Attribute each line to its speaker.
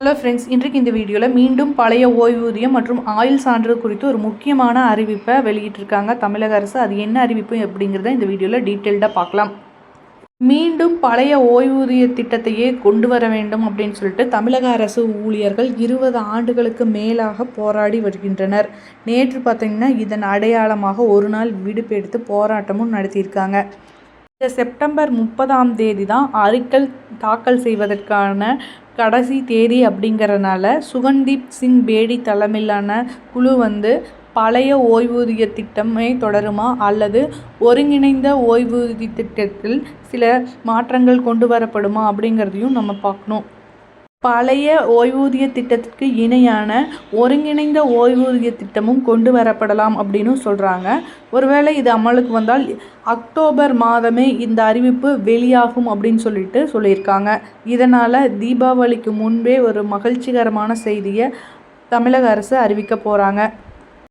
Speaker 1: Hello friends இன்றைக்கு இந்த வீடியோவில் மீண்டும் பழைய ஓய்வூதியம் மற்றும் ஆயுள் சான்றிதழ் குறித்து ஒரு முக்கியமான அறிவிப்பை வெளியிட்டிருக்காங்க தமிழக அரசு. அது என்ன அறிவிப்பு அப்படிங்கிறத இந்த வீடியோவில் டீட்டெயில்டாக பார்க்கலாம். மீண்டும் பழைய ஓய்வூதிய திட்டத்தையே கொண்டு வர வேண்டும் அப்படின்னு சொல்லிட்டு தமிழக அரசு ஊழியர்கள் இருபது ஆண்டுகளுக்கு மேலாக போராடி வருகின்றனர். நேற்று பார்த்தீங்கன்னா இதன் அடையாளமாக ஒரு நாள் விடுப்பு எடுத்து போராட்டமும் நடத்தியிருக்காங்க. இந்த செப்டம்பர் முப்பதாம் தேதி தான் அறிக்கை தாக்கல் செய்வதற்கான கடைசி தேதி அப்படிங்கறனால சுகன்தீப் சிங் பேடி தலைமையிலான குழு வந்து பழைய ஓய்வூதிய திட்டமே தொடருமா? அல்லது ஒருங்கிணைந்த ஓய்வூதிய திட்டத்தில் சில மாற்றங்கள் கொண்டு வரப்படுமா? அப்படிங்கிறதையும் நம்ம பார்க்கணும். பழைய ஓய்வூதிய திட்டத்திற்கு இணையான ஒருங்கிணைந்த ஓய்வூதிய திட்டமும் கொண்டு வரப்படலாம் அப்படின்னு சொல்கிறாங்க ஒருவேளை இது அமலுக்கு வந்தால் அக்டோபர் மாதமே இந்த அறிவிப்பு வெளியாகும் அப்படின்னு சொல்லிட்டு சொல்லியிருக்காங்க. இதனால் தீபாவளிக்கு முன்பே ஒரு மகிழ்ச்சிகரமான செய்தியை தமிழக அரசு அறிவிக்க போகிறாங்க